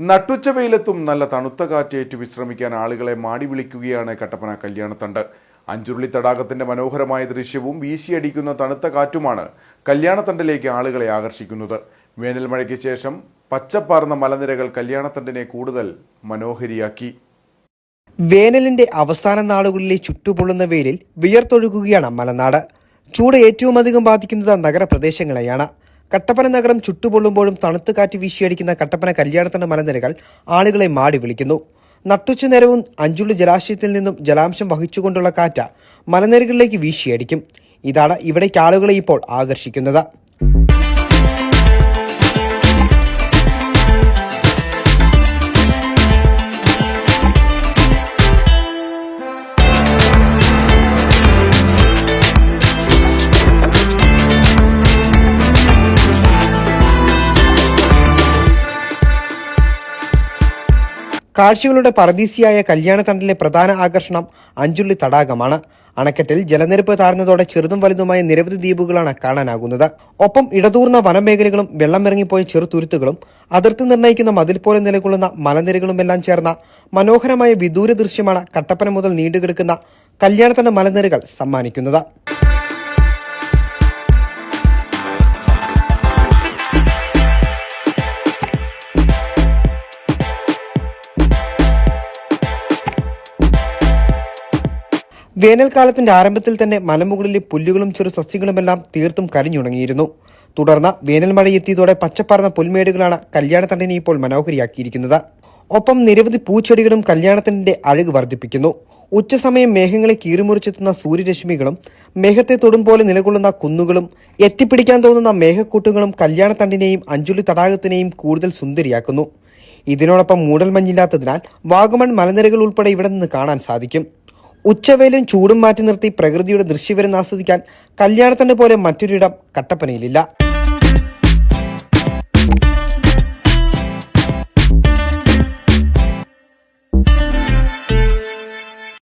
നട്ടുച്ച വെയിലത്തും നല്ല തണുത്ത കാറ്റേറ്റ് വിശ്രമിക്കാൻ ആളുകളെ മാടി വിളിക്കുകയാണ് കട്ടപ്പന കല്യാണത്തണ്ട്. അഞ്ചുരുളി തടാകത്തിന്റെ മനോഹരമായ ദൃശ്യവും വീശിയടിക്കുന്ന തണുത്ത കാറ്റുമാണ് കല്യാണത്തണ്ടിലേക്ക് ആളുകളെ ആകർഷിക്കുന്നത്. വേനൽ മഴയ്ക്ക് ശേഷം പച്ചപ്പാർന്ന മലനിരകൾ കല്യാണത്തണ്ടിനെ കൂടുതൽ മനോഹരിയാക്കി. വേനലിന്റെ അവസാന നാളുകളിലെ ചുട്ടുപൊള്ളുന്ന വെയിലിൽ വിയർത്തൊഴുകുകയാണ് മലനാട്. ചൂട് ഏറ്റവും അധികം ബാധിക്കുന്നത് നഗരപ്രദേശങ്ങളെയാണ്. കട്ടപ്പന നഗരം ചുട്ടുപൊള്ളുമ്പോഴും തണുത്ത് കാറ്റ് വീശിയടിക്കുന്ന കട്ടപ്പന കല്യാണത്തിന്റെ മലനിരകൾ ആളുകളെ മാടി വിളിക്കുന്നു. നട്ടുച്ച നേരവും അഞ്ചുള്ളി ജലാശയത്തിൽ നിന്നും ജലാംശം വഹിച്ചുകൊണ്ടുള്ള കാറ്റ് മലനിരകളിലേക്ക് വീശിയടിക്കും. ഇതാണ് ഇവിടേക്ക് ആളുകളെ ഇപ്പോൾ ആകർഷിക്കുന്നത്. കാഴ്ചകളുടെ പറദീസിയായ കല്യാണത്തണ്ടിലെ പ്രധാന ആകർഷണം അഞ്ചുള്ളി തടാകമാണ്. അണക്കെട്ടിൽ ജലനിരപ്പ് താഴ്ന്നതോടെ ചെറുതും വലുതുമായ നിരവധി ദ്വീപുകളാണ് കാണാനാകുന്നത്. ഒപ്പം ഇടതൂർന്ന വനമേഖലകളും വെള്ളമിറങ്ങിപ്പോയ ചെറുതുരുത്തുകളും അതിർത്തി നിർണയിക്കുന്ന മതിൽ പോലെ നിലകൊള്ളുന്ന മലനിരകളുമെല്ലാം ചേർന്ന മനോഹരമായ വിദൂര ദൃശ്യമാണ് കട്ടപ്പന മുതൽ നീണ്ടുകിടക്കുന്ന കല്യാണത്തിന്റെ മലനിരകൾ സമ്മാനിക്കുന്നത്. വേനൽക്കാലത്തിന്റെ ആരംഭത്തിൽ തന്നെ മലമുകളിലെ പുല്ലുകളും ചെറു സസ്യങ്ങളുമെല്ലാം തീർത്തും കരിഞ്ഞുണങ്ങിയിരുന്നു. തുടർന്ന് വേനൽ മഴയെത്തിയതോടെ പച്ചപ്പാർന്ന പുൽമേടുകളാണ് കല്യാണത്തണ്ടിനെ ഇപ്പോൾ മനോഹരിയാക്കിയിരിക്കുന്നത്. ഒപ്പം നിരവധി പൂച്ചെടികളും കല്യാണത്തണ്ടിന്റെ അഴക് വർദ്ധിപ്പിക്കുന്നു. ഉച്ചസമയം മേഘങ്ങളെ കീറിമുറിച്ചെത്തുന്ന സൂര്യരശ്മികളും മേഘത്തെ തൊടും പോലെ നിലകൊള്ളുന്ന കുന്നുകളും എത്തിപ്പിടിക്കാൻ തോന്നുന്ന മേഘക്കൂട്ടുകളും കല്യാണത്തണ്ടിനെയും അഞ്ചുലി തടാകത്തിനെയും കൂടുതൽ സുന്ദരിയാക്കുന്നു. ഇതിനോടൊപ്പം മൂടൽമഞ്ഞില്ലാത്തതിനാൽ വാഗമൺ മലനിരകൾ ഉൾപ്പെടെ ഇവിടെ നിന്ന് കാണാൻ സാധിക്കും. ഉച്ചവേലും ചൂടും മാറ്റി നിർത്തി പ്രകൃതിയുടെ ദൃശ്യവരം ആസ്വദിക്കാൻ കല്യാണത്തണ്ട് പോലെ മറ്റൊരിടം കട്ടപ്പനയിലില്ല.